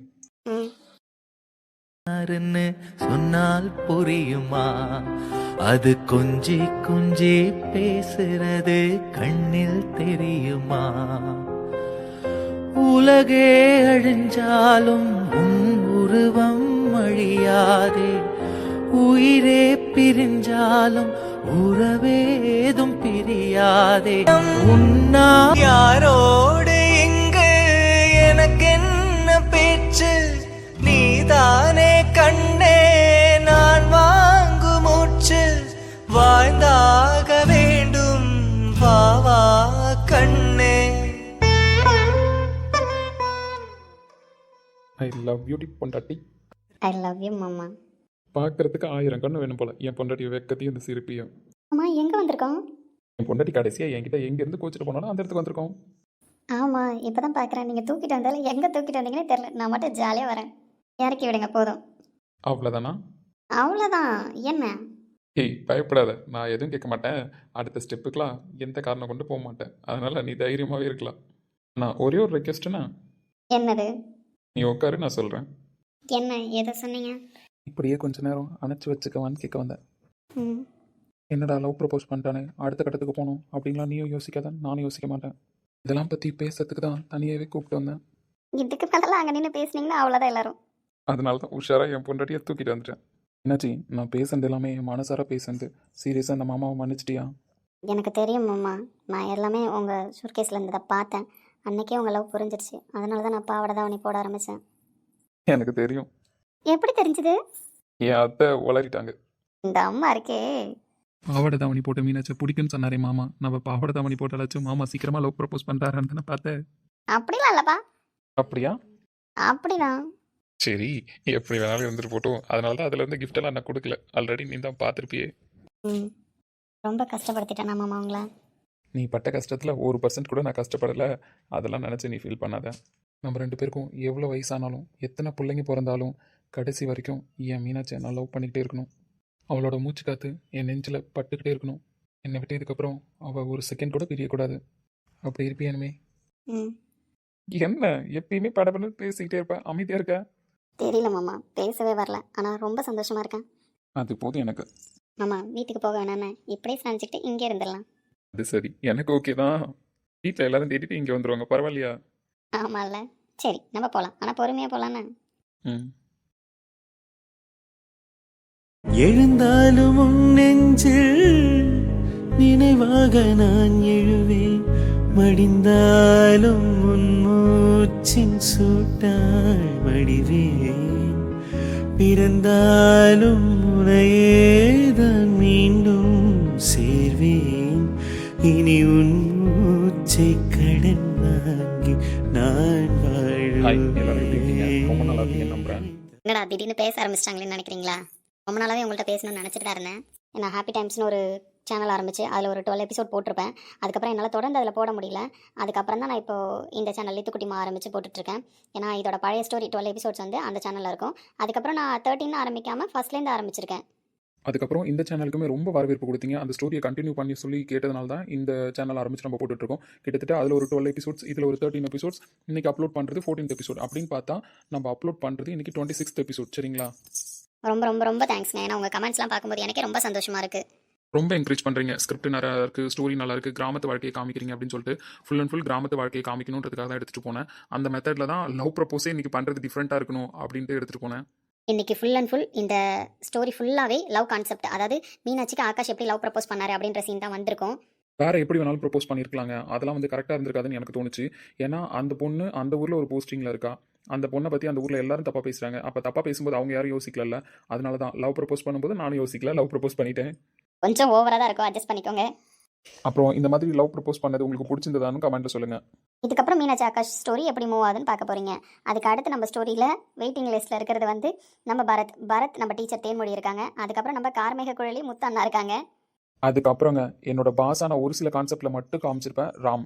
சொன்னால் புரியுமா? அது கொஞ்சி கொஞ்சி பேசுறது கண்ணில் தெரியுமா? உலகே அழிஞ்சாலும் உன் உருவம் அழியாதே. உயிரே பிரிஞ்சாலும் உறவேதும் பிரியாதே. உன்னா யாரோடு எங்கு எனக்கு என்ன பேச்சு? நீதானே கண்ணே நான் வாங்கு மூச்சு. வாழ்ந்தாக வேண்டும் வாவா கண்ணே. ஐ லவ் யூ டி பொண்டாட்டி. ஐ லவ் யூ மாமா. பார்க்கறதுக்கு ஆயிரம் கண்ணு வேணும் போல. என் பொண்டாட்டி வெக்கத்தையும் இந்த சிரிப்பையும். அம்மா எங்கே வந்திருக்கோம்? என் பொண்டாட்டி கடைசியாக என்கிட்ட எங்கேருந்து கோச்சிட்டு போனாலும் அந்த இடத்துக்கு வந்திருக்கோம். ஆமாம் இப்போ தான் பார்க்குறேன் நீங்கள் தூக்கிட்டு வந்தாலும் எங்கே தூக்கிட்டு வந்தீங்கன்னே தெரில நான் மட்டும் ஜாலியாக வரேன். இறக்கி விடுங்க போதும். அவ்வளோதானா அவ்வளோதான் என்ன? ஏய் பயப்படாத. நான் எதுவும் கேட்க மாட்டேன். அடுத்த ஸ்டெப்புக்கெலாம் எந்த காரணம் கொண்டு போக மாட்டேன். அதனால் நீ தைரியமாகவே இருக்கலாம். நான் ஒரே ஒரு ரெக்வஸ்ட்டுனா என்னது? நீ உட்காரு நான் சொல்கிறேன் என்ன? எதை சொன்னீங்க? இப்படியே கொஞ்ச நேரம் அணைச்சி வச்சுக்கவான்னு கேட்க வந்தேன். என்னடா லவ் ப்ரப்போஸ் பண்ணிட்டானே? அடுத்த கட்டத்துக்கு போகணும் அப்படின்லாம் நீயும் யோசிக்காத நானும் யோசிக்க மாட்டேன். இதெல்லாம் பற்றி பேசுறதுக்கு தான் தனியாகவே கூப்பிட்டு வந்தேன். இதுக்கு மேலாம் அங்கே நின்று பேசுனீங்கன்னா அவ்வளோதான் எல்லாரும். அதனால தான் உஷாராக என் பொண்டாட்டியை தூக்கிட்டு வந்துட்டேன். என்னாச்சி? நான் பேசுனது எல்லாமே என் மனசார பேசுனது. சீரியஸாக அந்த மாமாவை மன்னிச்சிட்டியா? எனக்கு தெரியும் மாமா. நான் எல்லாமே உங்கள் சுர்கேஸில் இருந்ததை பார்த்தேன். அன்னைக்கே உங்கள் லவ் புரிஞ்சிருச்சு அதனால தான் நான் பாவாடை தாவணி போட ஆரம்பித்தேன் எனக்கு தெரியும். எப்படி தெரிஞ்சுது? என் அத்தை உளறிட்டாங்க. இந்த அம்மா இருக்கே. பாவாடை தாவணி போட்ட மீனாச்சை பிடிக்குன்னு சொன்னாரே மாமா. நம்ம பாவாடை தாவணி போட்டாலாச்சும் மாமா சீக்கிரமாக லவ் ப்ரப்போஸ் பண்ணுறாருன்னு தானே பார்த்தேன். அப்படிலாம் இல்லைப்பா. அப்படியா? அப்படிதான் சரி எப்படி வேணாலும் இருந்துட்டு போட்டோம். அதனால தான் அதில் இருந்து gift எல்லாம் நான் கொடுக்கல. ஆல்ரெடி நீ தான் பார்த்துருப்பியே. ம். ரொம்ப கஷ்டப்படுத்திட்டேனா மாமா உங்களை? நீ பட்ட கஷ்டத்தில் ஒரு பர்சன்ட் கூட நான் கஷ்டப்படலை. அதெல்லாம் நினச்சி நீ ஃபீல் பண்ணாத. நம்ம ரெண்டு பேருக்கும் எவ்வளோ வயசானாலும் எத்தனை பிள்ளைங்க பிறந்தாலும் கடைசி வரைக்கும் என் மீனாட்சியை நான் லவ் பண்ணிக்கிட்டே இருக்கணும். அவளோட மூச்சு காத்து என் நெஞ்சில் பட்டுக்கிட்டே இருக்கணும். என்னை விட்டதுக்கப்புறம் அவள் ஒரு செகண்ட் கூட பிரியக்கூடாது. அப்படி இருப்பியானுமே. என்ன? எப்பயுமே படப்பட பேசிக்கிட்டே இருப்ப. அமைதியாக இருக்க? தெரியல மாமா. பேசவே வரல. ஆனால் ரொம்ப சந்தோஷமா இருக்கேன். அது போதும் எனக்கு. மாமா வீட்டுக்கு போக வேணான்னு இப்படியே சாஞ்சிக்கிட்டு இங்கே இருந்துடலாம். அது சரி. எனக்கு ஓகே தான். வீட்டில் எல்லாரும் தேடிட்டு இங்கே வந்துருவாங்க. பரவாயில்லையா? ஆமாம்ல சரி நம்ம போகலாம் ஆனால் பொறுமையாக போகலான்னு ம். எழுந்தாலும் உன் நெஞ்சில் நினைவாக நான் எழுவேன். மடிந்தாலும் உன் மூச்சின் சூட்டால் மடிவேன். பிறந்தாலும் உனையேதான் மீண்டும் சேர்வேன். இனி உன் மூச்சை கடன் வாங்கி நான் ஹாய் எல்லாரும் எப்படி இருக்கீங்க? ரொம்ப நல்லா இருக்கீங்க வாழ்வேன் என்னடா திடீர்னு பேச ஆரம்பிச்சிட்டாங்களேன்னு நினைக்கிறீங்களா? ரொம்ப நாளாவே உங்கள்கிட்ட பேசணும்னு நினச்சிட்டு தான் இருந்தேன். நான் ஹாப்பி டைம்ஸ்னு ஒரு சேனல் ஆரம்பிச்சு அதில் ஒரு டுவெல் எபிசோட் போட்டிருப்பேன். அதுக்கப்புறம் என்னால் தொடர்ந்து அதில் போட முடியல. அதுக்கப்புறம் தான் நான் இப்போ இந்த சேனல் லித்துக்குட்டிமா ஆரம்பித்து போட்டுட்ருக்கேன். ஏன்னா இதோட பழைய ஸ்டோரி டுவெல் எபிசோட்ஸ் வந்து அந்த சேனலில் இருக்கும். அதுக்கப்புறம் நான் தேர்ட்டின் ஆரம்பிக்காமல் ஃபஸ்ட்லேருந்து ஆரம்பிச்சிருக்கேன். அதுக்கப்புறம் இந்த சேனலுக்குமே ரொம்ப வரவேற்பு கொடுத்தீங்க. அந்த ஸ்டோரியை கண்டினியூ பண்ணி சொல்லி கேட்டதுனால தான் இந்த சேனல் ஆரம்பிச்சு நம்ம போட்டுட்ருக்கோம். கிட்டத்தட்ட அதில் ஒரு டுவெல் எபிசோட்ஸ் இதில் ஒரு தேர்ட்டின் எபிசோட்ஸ் இன்றைக்கி அப்லோட் பண்ணுறது ஃபோர்டீன்த் எபிசோட் அப்படின்னு பார்த்தா நம்ம அப்லோட் பண்ணுறது இன்றைக்கி டுவெண்ட்டி சிக்ஸ்த் எபிசோட் சரிங்களா? ரொம்ப ரொம்ப ரொம்ப தேங்க்ஸ்ங்க ஏன்னா உங்கள் கமெண்ட்ஸ்லாம் பார்க்கும்போது எனக்கே ரொம்ப சந்தோஷமாக இருக்குது ரொம்ப என்கரேஜ் பண்ணுறீங்க ஸ்கிரிப்ட் நல்லா இருக்குது ஸ்டோரி நல்லா இருக்குது கிராமத்து வாழ்க்கையை காமிக்கிறீங்க அப்படின்னு சொல்லிட்டு ஃபுல் அண்ட் ஃபுல் கிராமத்து வாழ்க்கையை காமிக்கணுன்றதுக்காக தான் எடுத்துகிட்டு போனேன். அந்த மெத்தடில் தான் லவ் ப்ரப்போஸே இன்னைக்கு பண்ணுறது டிஃப்ரெண்ட்டாக இருக்கணும் அப்படின்ட்டு எடுத்துகிட்டு போனேன். இன்னைக்கு ஃபுல் அண்ட் ஃபுல் இந்த ஸ்டோரி ஃபுல்லாகவே லவ் கான்செப்ட் அதாவது மீனாட்சிக்கு ஆகாஷ் எப்படி லவ் ப்ரப்போஸ் பண்ணாரு அப்படின்ற சீன் தான் வந்திருக்கும். வேற எப்படி வேணாலும் ப்ரப்போஸ் பண்ணியிருக்கலாங்க அதெல்லாம் வந்து கரெக்டாக இருந்திருக்காதுன்னு எனக்கு தோணுச்சு. ஏன்னா அந்த பொண்ணு அந்த ஊரில் ஒரு போஸ்டிங்கில் இருக்கா. அந்த பொண்ணை பற்றி அந்த ஊரில் எல்லாரும் தப்பாக பேசுகிறாங்க அப்போ தப்பாக பேசும்போது அவங்க யாரும் யோசிக்கல அதனால தான் லவ் ப்ரப்போஸ் பண்ணும்போது நானும் யோசிக்கல. லவ் ப்ரப்போஸ் பண்ணிட்டேன். கொஞ்சம் ஓவராக தான் இருக்கும். அட்ஜஸ்ட் பண்ணிக்கோங்க. அப்புறம் இந்த மாதிரி லவ் ப்ரப்போஸ் பண்ணது உங்களுக்கு பிடிச்சிருந்ததான்னு கமெண்ட்டில் சொல்லுங்கள் இதுக்கப்புறம் மீனாட்சி ஆகாஷ் ஸ்டோரி எப்படி மூவ் ஆகுதுன்னு பார்க்க போறீங்க. அதுக்கு அடுத்து நம்ம ஸ்டோரியில் வெயிட்டிங் லிஸ்ட்டில் இருக்கிறது வந்து நம்ம பரத் பரத் நம்ம டீச்சர் தேன்மொழி இருக்காங்க. அதுக்கப்புறம் நம்ம கார்மேக குழலி முத்து அண்ணா இருக்காங்க. அதுக்கப்புறங்க என்னோட பாஸான ஒரு சில கான்செப்டில் மட்டும் காமிச்சிருப்பேன் ராம்.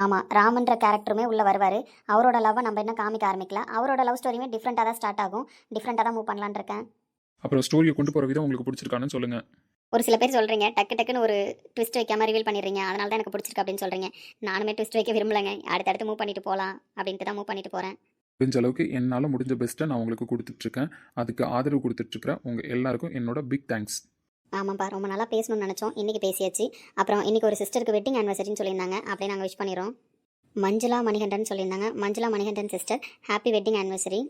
ஆமாம் ராமன்ற கேரக்டருமே உள்ளே வருவார். அவரோட லவ்வை நம்ம என்ன காமிக்க ஆரம்பிக்கல அவரோட லவ் ஸ்டோரியுமே டிஃப்ரெண்ட்டாக தான் ஸ்டார்ட் ஆகும். டிஃப்ரெண்ட்டாக தான் மூவ் பண்ணலான்னு இருக்கேன். அப்புறம் ஸ்டோரியை கொண்டு போகிற விதம் உங்களுக்கு பிடிச்சிருக்கான்னு சொல்லுங்கள் ஒரு சில பேர் சொல்கிறீங்க டக்கு டக்குன்னு ஒரு ட்விஸ்ட் வைக்காம ரிவீல் பண்ணிடுறீங்க. அதனால தான் எனக்கு பிடிச்சிருக்கு அப்படின்னு சொல்கிறீங்க நானுமே ட்விஸ்ட் வைக்க விரும்பலைங்க. அடுத்தடுத்து மூவ் பண்ணிட்டு போகலாம் அப்படின்ட்டு தான் மூவ் பண்ணிட்டு போகிறேன் முடிஞ்ச அளவுக்கு என்னால் முடிஞ்ச பெஸ்ட்டை நான் உங்களுக்கு கொடுத்துட்ருக்கேன் அதுக்கு ஆதரவு கொடுத்துட்ருக்குற உங்கள் எல்லாருக்கும் என்னோட பிக் தேங்க்ஸ் ஆமாப்பா ரொம்ப நல்லா பேசணும்னு நினச்சோம். இன்றைக்கி பேசியாச்சு. அப்புறம் இன்றைக்கி ஒரு சிஸ்டருக்கு வெட்டிங் ஆனிவர்சரின்னு சொல்லியிருந்தாங்க. அப்படியே நாங்கள் விஷ் பண்ணிடுறோம். மஞ்சுளா மணிகண்டன் சொல்லியிருந்தாங்க. Manjula Manikandan sister happy wedding anniversary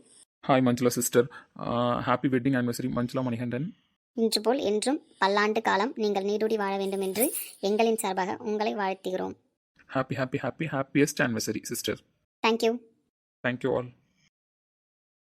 hi Manjula sister happy wedding anniversary Manjula Manikandan. இன்று போல் என்றும் பல்லாண்டு காலம் நீங்கள் நீடூடி வாழ வேண்டும் என்று எங்களின் சார்பாக உங்களை வாழ்த்துகிறோம். Happy happy happy happiest anniversary sister thank you thank you all